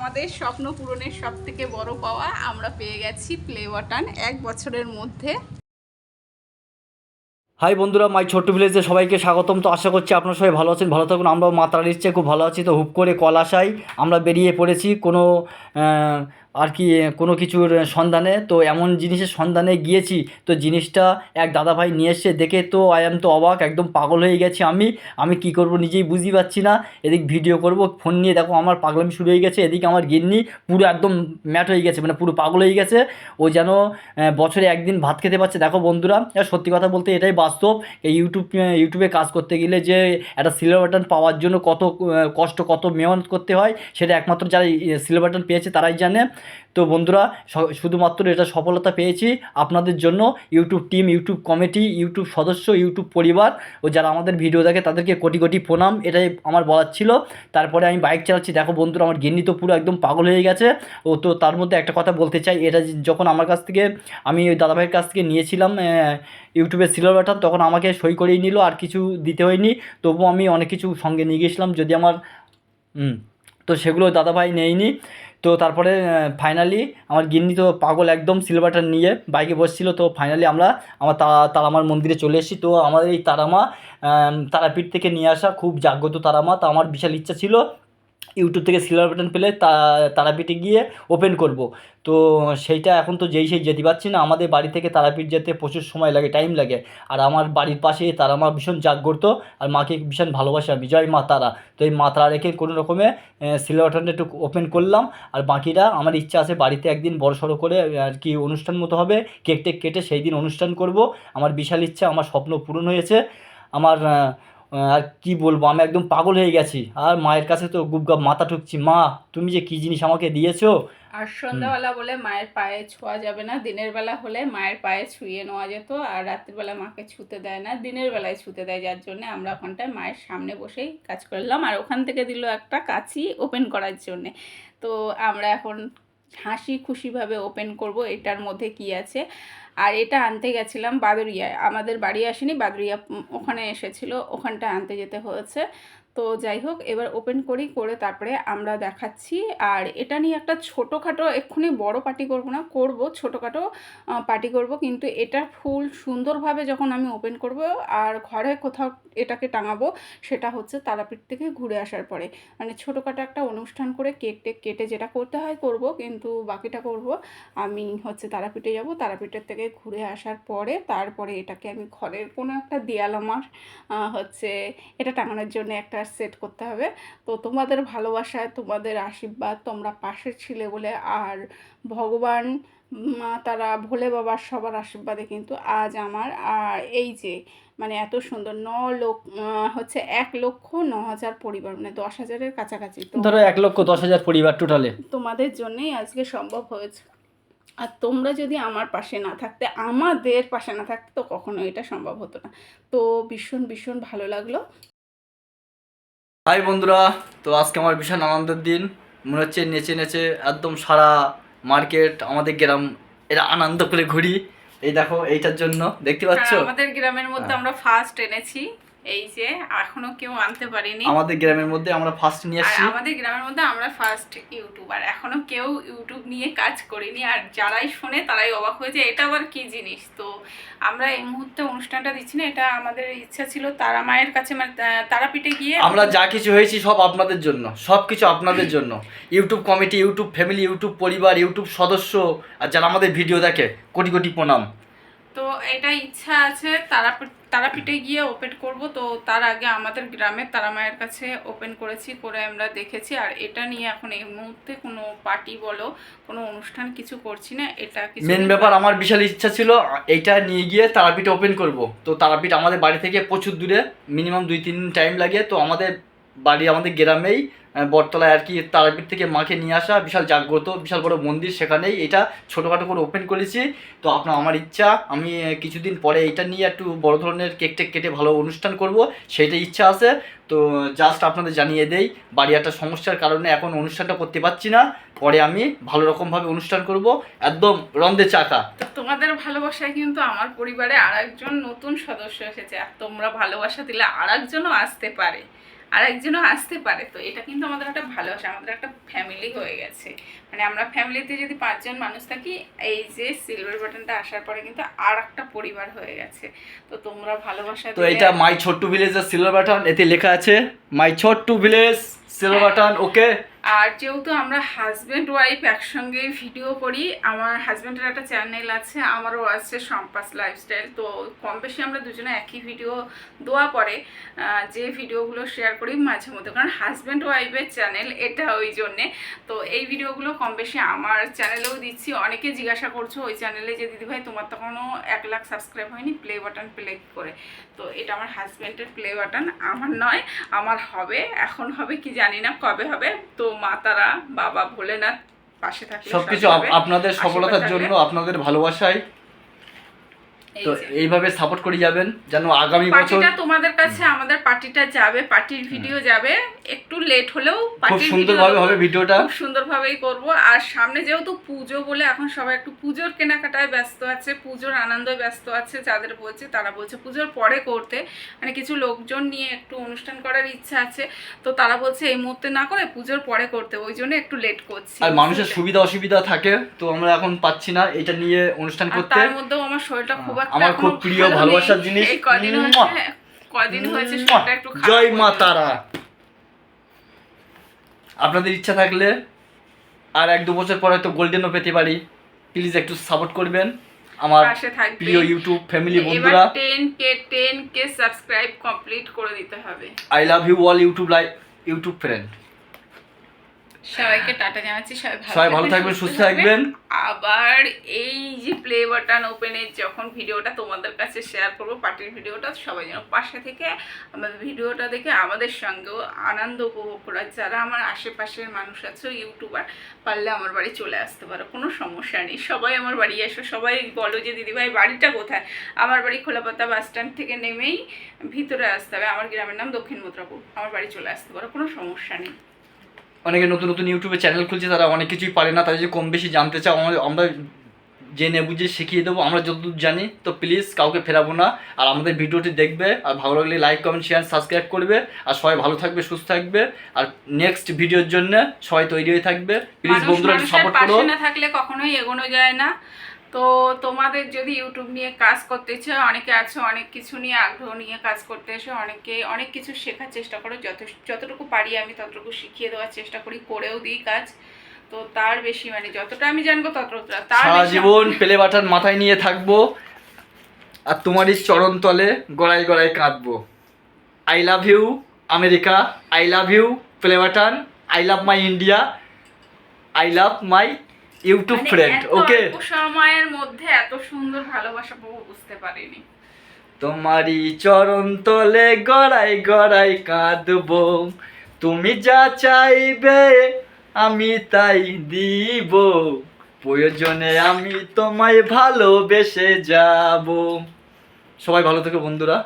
আমাদের স্বপ্ন পূরণের সব থেকে বড় পাওয়া আমরা পেয়ে গেছি প্লে বাটন এক বছরের মধ্যে। হাই বন্ধুরা, মাই ছোট্ট ভিলেজে সবাইকে স্বাগতম। তো আশা করছি আপনারা সবাই ভালো আছেন, ভালো থাকুন। আমরাও মাত্রা নিচ্ছে খুব ভালো আছি। তো হুপ করে কল আসাই আমরা বেরিয়ে পড়েছি। কোনো আর কি কোনো কিছুর সন্ধানে। তো এমন জিনিসের সন্ধানে গিয়েছি, তো জিনিসটা এক দাদাভাই নিয়ে এসছে দেখে তো আই এম তো অবাক, একদম পাগল হয়ে গেছি আমি। আমি কি করব নিজেই বুঝতে পারছি না। এদিক ভিডিও করব, ফোন নিয়ে দেখো আমার পাগলামি শুরু হয়ে গেছে, এদিকে আমার গিন্নি পুরো একদম ম্যাট হয়ে গেছে মানে পুরো পাগল হয়ে গেছে। ও যেন বছরে একদিন ভাত খেতে পারছে। দেখো বন্ধুরা সত্যি কথা বলতে এটাই বাস্তব। এই ইউটিউব ইউটিউবে কাজ করতে গেলে যে একটা সিলভার বাটন পাওয়ার জন্য কত কষ্ট, কত মেহনত করতে হয়, সেটা একমাত্র যারা সিলভার বাটন পেয়েছে তারাই জানে। তো বন্ধুরা শুধুমাত্র এটা সফলতা পেয়েছি আপনাদের জন্য। YouTube team YouTube committee YouTube সদস্য ইউটিউব পরিবার ও যারা আমাদের ভিডিও দেখে তাদেরকে কোটি কোটি প্রণাম এটাই আমার বলার ছিল। তারপরে আমি বাইক চালাচ্ছি। দেখো বন্ধুরা আমার গিন্নি তো পুরো একদম পাগল হয়ে গেছে। ও তো তার মধ্যে একটা কথা বলতে চাই এটা যখন আমার কাছ থেকে আমি ওই দাদাভাইয়ের কাছ থেকে নিয়েছিলাম আহ, ইউটিউবে সিলভার বাটন তখন আমাকে সই করেই নিল আর কিছু দিতে হয়নি। তবুও আমি অনেক কিছু সঙ্গে নিয়ে গেছিলাম যদি আমার তো সেগুলো দাদাভাই নেয়নি। তো তারপরে ফাইনালি আমার গিন্নি তো পাগল একদম সিলভারটা নিয়ে বাইকে বসছিল, তো ফাইনালি আমরা আমার তারা তারামার মন্দিরে চলে এসেছি। তো আমাদের এই তারামা তারাপীঠ থেকে নিয়ে আসা খুব জাগ্রত তারামা। তো আমার বিশাল ইচ্ছা ছিল ইউটিউব থেকে সিলভার বাটন পেলে তা, তারাপীঠে গিয়ে ওপেন করব। তো সেইটা এখন তো যেই সেই যেতে পারছি না, আমাদের বাড়ি থেকে তারাপীঠ যেতে প্রচুর সময় লাগে টাইম লাগে। আর আমার বাড়ির পাশে তারা মা ভীষণ জাগ্রত, আর মাকে ভীষণ ভালোবাসে আমি, জয় মা তারা। তো এই মা তারা রেখে কোনো রকমে সিলভার বাটনটা একটু ওপেন করলাম, আর বাকিটা আমার ইচ্ছা আছে বাড়িতে একদিন বড় সড়ো করে আর কি অনুষ্ঠান মতো হবে কেক টেক কেটে সেই দিন অনুষ্ঠান করব। আমার বিশাল ইচ্ছা, আমার স্বপ্ন পূরণ হয়েছে। আমার আর কি বলব? আমি একদম পাগল হয়ে গেছি। আর মায়ের কাছে তো গুপগাপ মাথা ঠুকছি। মা তুমি যে কী জিনিস আমাকে দিয়েছ? আর সন্ধ্যাবেলা বলে মায়ের পায়ে ছোঁয়া যাবে না। দিনের বেলা হলে মায়ের পায়ে ছুঁয়ে নেওয়া যেত। আর রাত্রিবেলা মাকে ছুতে দেয় না। দিনের বেলায় ছুতে দেয় যার জন্য আমরা ওখানটায় মায়ের সামনে বসেই কাজ করলাম। আর ওখান থেকে দিল একটা কাছি ওপেন করার জন্যে। তো আমরা এখন হাসি খুশিভাবে ওপেন করব, এটার মধ্যে কি আছে? আর এটা আনতে গেছিলাম বাদুরিয়ায় আমাদের বাড়ি আসেনি বাদুরিয়া ওখানে এসেছিল ওখানটা আনতে যেতে হয়েছে। তো যাই হোক, এবার ওপেন করি, করে তারপরে আমরা দেখাচ্ছি। আর এটা নিয়ে একটা ছোটোখাটো, এক্ষুনি বড় পার্টি করব না, করব, ছোটোখাটো পার্টি করব। কিন্তু এটা ফুল সুন্দরভাবে যখন আমি ওপেন করব, আর ঘরে কোথাও এটাকে টাঙাবো, সেটা হচ্ছে তারাপীঠ থেকে ঘুরে আসার পরে। মানে ছোটোখাটো একটা অনুষ্ঠান করে কেক টেক কেটে যেটা করতে হয়, করব। কিন্তু বাকিটা করব। আমি হচ্ছে তারাপীঠে যাব। তারাপীঠের থেকে ঘুরে আসার পরে, তারপরে এটাকে আমি ঘরের কোনো একটা দেয়াল আমার হচ্ছে এটা টাঙানোর জন্য একটা সেট করতে হবে। তো তোমাদের ভালোবাসায় তোমাদের আশীর্বাদ তোমরা পাশে ছিলে বলে আর ভগবান মা তারা ভোলে বাবার সবার আশীর্বাদে কিন্তু আজ আমার। এই যে মানে এত সুন্দর ন লোক হচ্ছে এক লক্ষ ন হাজার পরিবার মানে দশ হাজারের কাছাকাছি ধরো এক লক্ষ দশ হাজার পরিবার টোটালে তোমাদের জন্যেই আজকে সম্ভব হয়েছে। আর তোমরা যদি আমার পাশে না থাকতে আমাদের পাশে না থাকতে তো কখনো এটা সম্ভব হতো না। তো ভীষণ ভীষণ ভালো লাগল। হাই বন্ধুরা তো আজকে আমার বিশাল আনন্দের দিন। মনে হচ্ছে নেচে নেচে একদম সারা মার্কেট আমাদের গ্রাম এরা আনন্দ করে ঘুরি। এই দেখো এইটার জন্য দেখতে পাচ্ছ? আমাদের গ্রামের মধ্যে হ্যাঁ। আমরা ফার্স্ট এনেছি। এই যে এখনও কেউ আনতে পারিনি। আমাদের গ্রামের মধ্যে আমরা ফার্স্ট নিয়ে আর এসেছি আমাদের গ্রামের মধ্যে আমরা ফার্স্ট ইউটিউবার এখনও কেউ ইউটিউব নিয়ে কাজ করিনি আর যারাই শোনে তারাই অবাক হয়ে যায় এটা আবার কি জিনিস? তো আমরা এই মুহূর্তে অনুষ্ঠানটা দিচ্ছি না এটা আমাদের ইচ্ছা ছিল তারা মায়ের কাছে মানে তারাপীঠে গিয়ে আমরা যা কিছু হয়েছি সব আপনাদের জন্য সব কিছু আপনাদের জন্য। YouTube committee YouTube family YouTube পরিবার ইউটিউব সদস্য আর যারা আমাদের ভিডিও দেখে কোটি কোটি প্রণাম। তো এটা ইচ্ছা আছে তারাপীঠ তারাপীঠে গিয়ে ওপেন করব। তো তার আগে আমাদের গ্রামের তারা মায়ের কাছে ওপেন করেছি করে আমরা দেখেছি। আর এটা নিয়ে এখন এই মুহূর্তে কোনো পার্টি বলো কোনো অনুষ্ঠান কিছু করছি না। এটা কিছু মেন ব্যাপার আমার বিশাল ইচ্ছা ছিল এইটা নিয়ে গিয়ে তারাপীঠ ওপেন করব। তো তারাপীঠ আমাদের বাড়ি থেকে প্রচুর দূরে মিনিমাম দুই তিন টাইম লাগে। তো আমাদের বাড়ি আমাদের গ্রামেই বটতলায় আর কি তারাপীঠ থেকে মাকে নিয়ে আসা, বিশাল জাগ্রত, বিশাল বড় মন্দির সেখানেই এটা ছোটোখাটো করে ওপেন করেছি। তো আপনার, আমার ইচ্ছা, আমি কিছুদিন পরে এইটা নিয়ে একটু বড় ধরনের কেক টেক কেটে ভালো অনুষ্ঠান করব, সেইটাই ইচ্ছা আছে। তো জাস্ট আপনাদের জানিয়ে দেই বাড়ি একটা সমস্যার কারণে এখন অনুষ্ঠানটা করতে পারছি না। পরে আমি ভালো রকমভাবে অনুষ্ঠান করব। একদম রন্ধে চাকা। তোমাদের ভালোবাসায় কিন্তু আমার পরিবারে আরেকজন নতুন সদস্য এসেছে। আর তোমরা ভালোবাসা দিলে আরেকজনও আসতে পারে। আর একজনও আসতে পারে। তো এটা কিন্তু আমাদের একটা ভালোবাসা আমাদের একটা ফ্যামিলি হয়ে গেছে। মানে আমরা ফ্যামিলিতে যদি পাঁচজন মানুষ থাকি এই যে সিলভার বাটনটা আসার পরে কিন্তু আর একটা পরিবার হয়ে গেছে। তো তোমরা ভালোবাসা তো এটা মাই ছোট্টু ভিলেজের সিলভার বাটন এতে লেখা আছে my Chhotu village silver button okay আর যেহেতু আমরা হাজব্যান্ড ওয়াইফ একসঙ্গে ভিডিও করি, আমার হাজব্যান্ডের একটা চ্যানেল আছে, আমারও আছে সম্পাস লাইফস্টাইল তো কম বেশি আমরা দুজনে একই ভিডিও দেওয়া পরে যে ভিডিওগুলো শেয়ার করি মাঝে মধ্যে। কারণ হাজব্যান্ড ওয়াইফের চ্যানেল এটা ওই জন্যে। তো এই ভিডিওগুলো কম বেশি আমার চ্যানেলেও দিচ্ছি। অনেকে জিজ্ঞাসা করছ, ওই চ্যানেলে যে দিদিভাই, তোমার তো কোনো এক লাখ সাবস্ক্রাইব হয়নি প্লে বাটন প্লে করে। তো এটা আমার হাজব্যান্ডের প্লে বাটন আমার নয়, আমার হবে, এখন হবে, কি জানি না, কবে হবে? তো মা তারা বাবা ভোলেনাথ পাশে থাকে সবকিছু। আপনাদের সফলতার জন্য আপনাদের ভালোবাসায় তো এইভাবে সাপোর্ট করে যাবেন যেন আগামী বছর তোমাদের কাছে আমাদের পার্টিটা যাবে পার্টির ভিডিও যাবে একটু লেট হলেও খুব সুন্দরভাবে হবে ভিডিওটা। খুব সুন্দরভাবেই করব। আর সামনে যেহেতু পুজো বলে এখন সবাই একটু পুজোর কেনাকাটায় ব্যস্ত আছে পুজোর আনন্দে ব্যস্ত আছে যাদের বলছে তারা বলছে পুজোর পরে করতে। মানে কিছু লোকজন নিয়ে একটু অনুষ্ঠান করার ইচ্ছা আছে তো তারা বলছে এই মুহূর্তে না করে পুজোর পরে করতে ওই জন্য একটু লেট করছি। আর মানুষের সুবিধা অসুবিধা থাকে তো আমরা এখন পাচ্ছি না এটা নিয়ে অনুষ্ঠান করতে। তার মধ্যেও আমার শরীরটা খুব আমার খুব প্রিয় ভালোবাসার জিনিস। এই কদিন। হচ্ছে কদিন হয়েছে শরীরটা একটু জয় মা তারা। আপনাদের ইচ্ছা থাকলে আর এক দু বছর পরে তো গোল্ডেনও পেতে পারি। প্লিজ একটু সাপোর্ট করবেন আমার প্রিয় ইউটিউব ফ্যামিলি বন্ধুরা। Ten K ten K subscribe complete করে দিতে হবে। I love you all YouTube live YouTube friend সবাইকে টাটা জানাচ্ছি সবাই ভালো থাকবেন, সুস্থ থাকবেন। আবার এই যে প্লে বাটন ওপেনের যখন ভিডিওটা তোমাদের কাছে শেয়ার করব পার্টির ভিডিওটা সবাই যেন পাশে থেকে আমাদের ভিডিওটা দেখে আমাদের সঙ্গেও আনন্দ উপভোগ করা। যারা আমার আশেপাশের মানুষ আছে ইউটিউবার পারলে আমার বাড়ি চলে আসতে পারো কোনো সমস্যা নেই। সবাই আমার বাড়ি এসো সবাই বলো যে দিদিভাই বাড়িটা কোথায়? আমার বাড়ি খোলাপাতা বাস স্ট্যান্ড থেকে নেমেই ভিতরে আসতে হবে। আমার গ্রামের নাম দক্ষিণ মথুরাপুর আমার বাড়ি চলে আসতে পারো কোনো সমস্যা নেই। অনেকে নতুন নতুন ইউটিউবে চ্যানেল খুলছে তারা অনেক কিছুই পারে না তারা যদি কম বেশি জানতে চাও আমাদের আমরা জেনে বুঝে শিখিয়ে দেবো আমরা যতদূর জানি তো প্লিজ কাউকে ফেরাবো না আর আমাদের ভিডিওটি দেখবে আর ভালো লাগলে লাইক কমেন্ট শেয়ার সাবস্ক্রাইব করবে আর সবাই ভালো থাকবে সুস্থ থাকবে আর নেক্সট ভিডিওর জন্য সবাই তৈরি হয়ে থাকবে প্লিজ বন্ধুরা সাপোর্ট করো। না থাকলে কখনোই এগোনো যায় না। তো তোমাদের যদি ইউটিউব নিয়ে কাজ করতে চাও অনেকে আছে অনেক কিছু নিয়ে আগ্রহ নিয়ে কাজ করতে এসে অনেকে অনেক কিছু শেখার চেষ্টা করো যত যতটুকু পারি আমি ততটুকু শিখিয়ে দেওয়ার চেষ্টা করি করেও দিই কাজ। তো তার বেশি মানে যতটা আমি জানব ততটা তার জীবন পেলে বাটার মাথায় নিয়ে থাকব আর তোমারই চরণ তলে গড়াই গড়াই কাঁদবো। I love you America I love you play button I love my India I love my YouTube মানে ফ্রেন্ড ওকে অল্প সময়ের মধ্যে এত সুন্দর ভালোবাসা বুঝতে পারিনি। তোমারই চরণ তলে গড়াই গড়াই কাঁদবো। তুমি যা চাইবে আমি তাই দিব। প্রয়োজনে আমি তোমায় ভালোবেসে যাব। সবাই ভালো থেকো বন্ধুরা।